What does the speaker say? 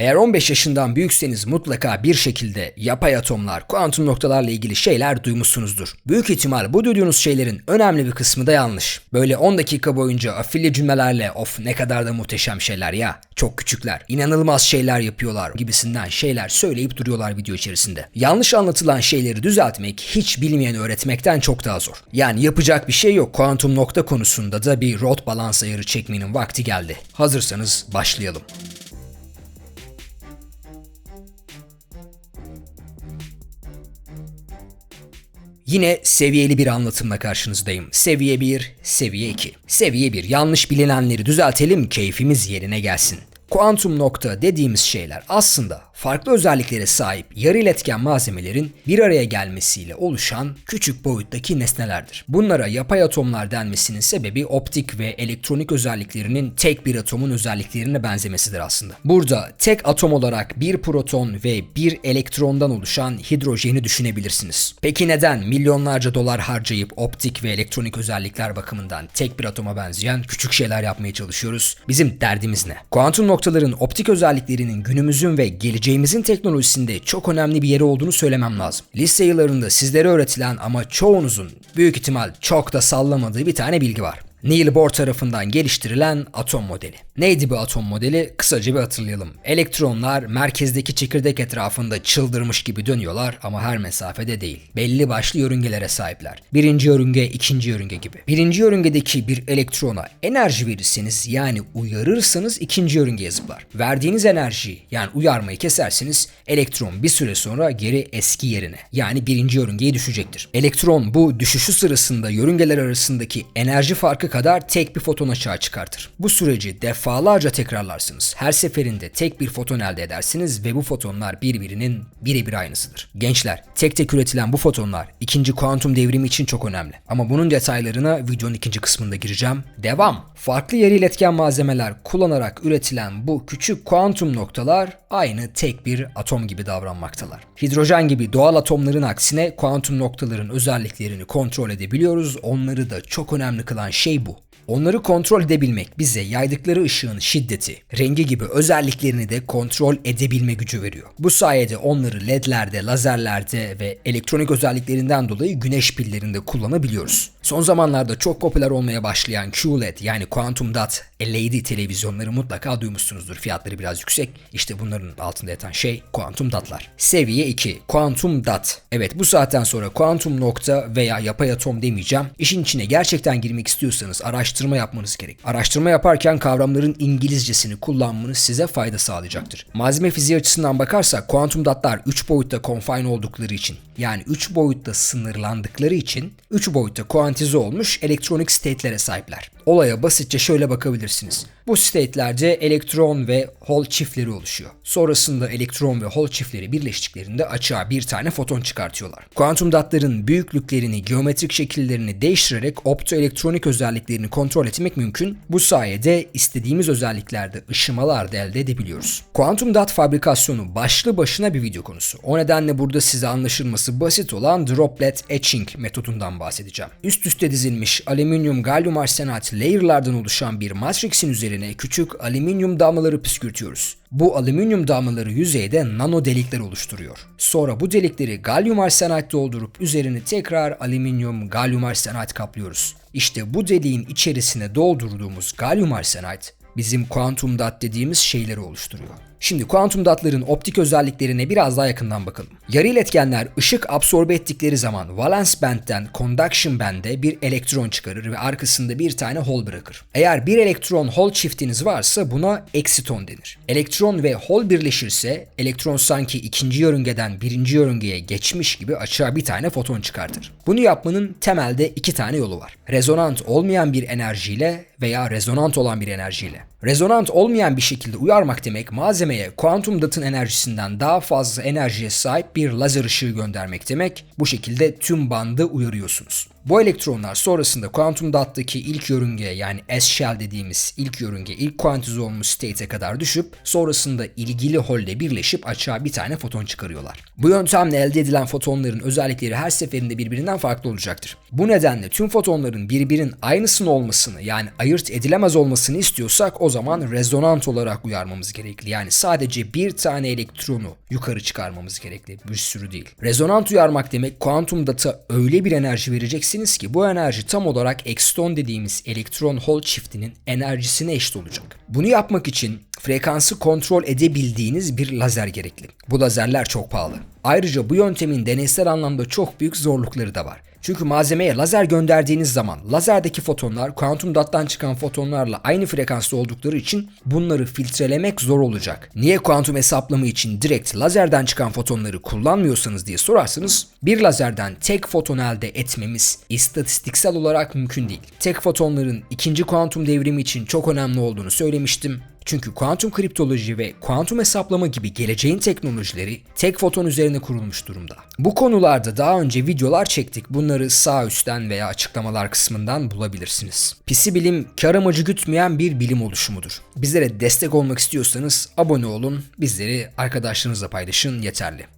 Eğer 15 yaşından büyükseniz mutlaka bir şekilde yapay atomlar, kuantum noktalarla ilgili şeyler duymuşsunuzdur. Büyük ihtimal bu duyduğunuz şeylerin önemli bir kısmı da yanlış. Böyle 10 dakika boyunca afilli cümlelerle of ne kadar da muhteşem şeyler ya, çok küçükler, inanılmaz şeyler yapıyorlar gibisinden şeyler söyleyip duruyorlar video içerisinde. Yanlış anlatılan şeyleri düzeltmek hiç bilmeyen öğretmekten çok daha zor. Yani yapacak bir şey yok. Kuantum nokta konusunda da bir rot balans ayarı çekmenin vakti geldi. Hazırsanız başlayalım. Yine seviyeli bir anlatımla karşınızdayım. Seviye 1, seviye 2. Seviye 1. Yanlış bilinenleri düzeltelim, keyfimiz yerine gelsin. Kuantum nokta dediğimiz şeyler aslında farklı özelliklere sahip yarı iletken malzemelerin bir araya gelmesiyle oluşan küçük boyuttaki nesnelerdir. Bunlara yapay atomlar denmesinin sebebi optik ve elektronik özelliklerinin tek bir atomun özelliklerine benzemesidir aslında. Burada tek atom olarak bir proton ve bir elektrondan oluşan hidrojeni düşünebilirsiniz. Peki neden milyonlarca dolar harcayıp optik ve elektronik özellikler bakımından tek bir atoma benzeyen küçük şeyler yapmaya çalışıyoruz? Bizim derdimiz ne? Kuantum noktaların optik özelliklerinin günümüzün ve geleceğimizin teknolojisinde çok önemli bir yeri olduğunu söylemem lazım. Lise yıllarında sizlere öğretilen ama çoğunuzun büyük ihtimal çok da sallamadığı bir tane bilgi var. Neil Bohr tarafından geliştirilen atom modeli. Neydi bu atom modeli? Kısaca bir hatırlayalım. Elektronlar merkezdeki çekirdek etrafında çıldırmış gibi dönüyorlar ama her mesafede değil. Belli başlı yörüngelere sahipler. Birinci yörünge, ikinci yörünge gibi. Birinci yörüngedeki bir elektrona enerji verirseniz yani uyarırsanız ikinci yörüngeye zıplar. Verdiğiniz enerjiyi yani uyarmayı keserseniz elektron bir süre sonra geri eski yerine yani birinci yörüngeye düşecektir. Elektron bu düşüşü sırasında yörüngeler arasındaki enerji farkı kadar tek bir foton aşağı çıkartır. Bu süreci defalarca tekrarlarsınız. Her seferinde tek bir foton elde edersiniz ve bu fotonlar birbirinin birebir aynısıdır. Gençler, tek tek üretilen bu fotonlar ikinci kuantum devrimi için çok önemli. Ama bunun detaylarına videonun ikinci kısmında gireceğim. Devam. Farklı yarı iletken malzemeler kullanarak üretilen bu küçük kuantum noktalar aynı tek bir atom gibi davranmaktalar. Hidrojen gibi doğal atomların aksine kuantum noktaların özelliklerini kontrol edebiliyoruz. Onları da çok önemli kılan şey. Onları kontrol edebilmek bize yaydıkları ışığın şiddeti, rengi gibi özelliklerini de kontrol edebilme gücü veriyor. Bu sayede onları ledlerde, lazerlerde ve elektronik özelliklerinden dolayı güneş pillerinde kullanabiliyoruz. Son zamanlarda çok popüler olmaya başlayan QLED yani Quantum Dot LED televizyonları mutlaka duymuşsunuzdur. Fiyatları biraz yüksek. İşte bunların altında yatan şey Quantum Dot'lar. Seviye 2 Quantum Dot. Evet bu saatten sonra kuantum nokta veya yapay atom demeyeceğim. İşin içine gerçekten girmek istiyorsanız araştırma yapmanız gerek. Araştırma yaparken kavramların İngilizcesini kullanmanız size fayda sağlayacaktır. Malzeme fiziği açısından bakarsak kuantum dotlar 3 boyutta confine oldukları için yani 3 boyutta sınırlandıkları için 3 boyutta kuantize olmuş elektronik state'lere sahipler. Olaya basitçe şöyle bakabilirsiniz. Bu state'lerde elektron ve hol çiftleri oluşuyor. Sonrasında elektron ve hol çiftleri birleştiklerinde açığa bir tane foton çıkartıyorlar. Kuantum dotların büyüklüklerini, geometrik şekillerini değiştirerek optoelektronik özelliklerini kontrol etmek mümkün. Bu sayede istediğimiz özelliklerde ışımalar da elde edebiliyoruz. Kuantum dot fabrikasyonu başlı başına bir video konusu. O nedenle burada size anlaşılması basit olan droplet etching metodundan bahsedeceğim. Üst üste dizilmiş alüminyum galyum arsenat layer'lardan oluşan bir matrixin üzerine küçük alüminyum damlaları püskürtüyoruz. Bu alüminyum damlaları yüzeyde nano delikler oluşturuyor. Sonra bu delikleri galyum arsenat doldurup üzerini tekrar alüminyum galyum arsenat kaplıyoruz. İşte bu deliğin içerisine doldurduğumuz galyum arsenat bizim kuantum dot dediğimiz şeyleri oluşturuyor. Şimdi kuantum dotların optik özelliklerine biraz daha yakından bakalım. Yarı iletkenler ışık absorbe ettikleri zaman valence band'den conduction band'e bir elektron çıkarır ve arkasında bir tane hol bırakır. Eğer bir elektron hol çiftiniz varsa buna eksiton denir. Elektron ve hol birleşirse elektron sanki ikinci yörüngeden birinci yörüngeye geçmiş gibi açığa bir tane foton çıkartır. Bunu yapmanın temelde iki tane yolu var. Rezonant olmayan bir enerjiyle veya rezonant olan bir enerjiyle. Rezonant olmayan bir şekilde uyarmak demek malzemeye kuantum dot'ın enerjisinden daha fazla enerjiye sahip bir lazer ışığı göndermek demek. Bu şekilde tüm bandı uyarıyorsunuz. Bu elektronlar sonrasında kuantum dot'taki ilk yörünge yani S-shell dediğimiz ilk yörünge ilk kuantize olmuş state'e kadar düşüp sonrasında ilgili holle birleşip açığa bir tane foton çıkarıyorlar. Bu yöntemle elde edilen fotonların özellikleri her seferinde birbirinden farklı olacaktır. Bu nedenle tüm fotonların birbirinin aynısını olmasını yani ayırt edilemez olmasını istiyorsak o zaman rezonant olarak uyarmamız gerekli. Yani sadece bir tane elektronu yukarı çıkarmamız gerekli. Bir sürü değil. Rezonant uyarmak demek kuantum data öyle bir enerji vereceksiniz ki bu enerji tam olarak ekston dediğimiz elektron hol çiftinin enerjisine eşit olacak. Bunu yapmak için frekansı kontrol edebildiğiniz bir lazer gerekli. Bu lazerler çok pahalı. Ayrıca bu yöntemin deneysel anlamda çok büyük zorlukları da var. Çünkü malzemeye lazer gönderdiğiniz zaman lazerdeki fotonlar kuantum dot'tan çıkan fotonlarla aynı frekansta oldukları için bunları filtrelemek zor olacak. Niye kuantum hesaplama için direkt lazerden çıkan fotonları kullanmıyorsanız diye sorarsanız bir lazerden tek foton elde etmemiz istatistiksel olarak mümkün değil. Tek fotonların ikinci kuantum devrimi için çok önemli olduğunu söylemiştim. Çünkü kuantum kriptoloji ve kuantum hesaplama gibi geleceğin teknolojileri tek foton üzerine kurulmuş durumda. Bu konularda daha önce videolar çektik. Bunları sağ üstten veya açıklamalar kısmından bulabilirsiniz. Pisi bilim kar amacı gütmeyen bir bilim oluşumudur. Bizlere destek olmak istiyorsanız abone olun, bizleri arkadaşlarınızla paylaşın yeterli.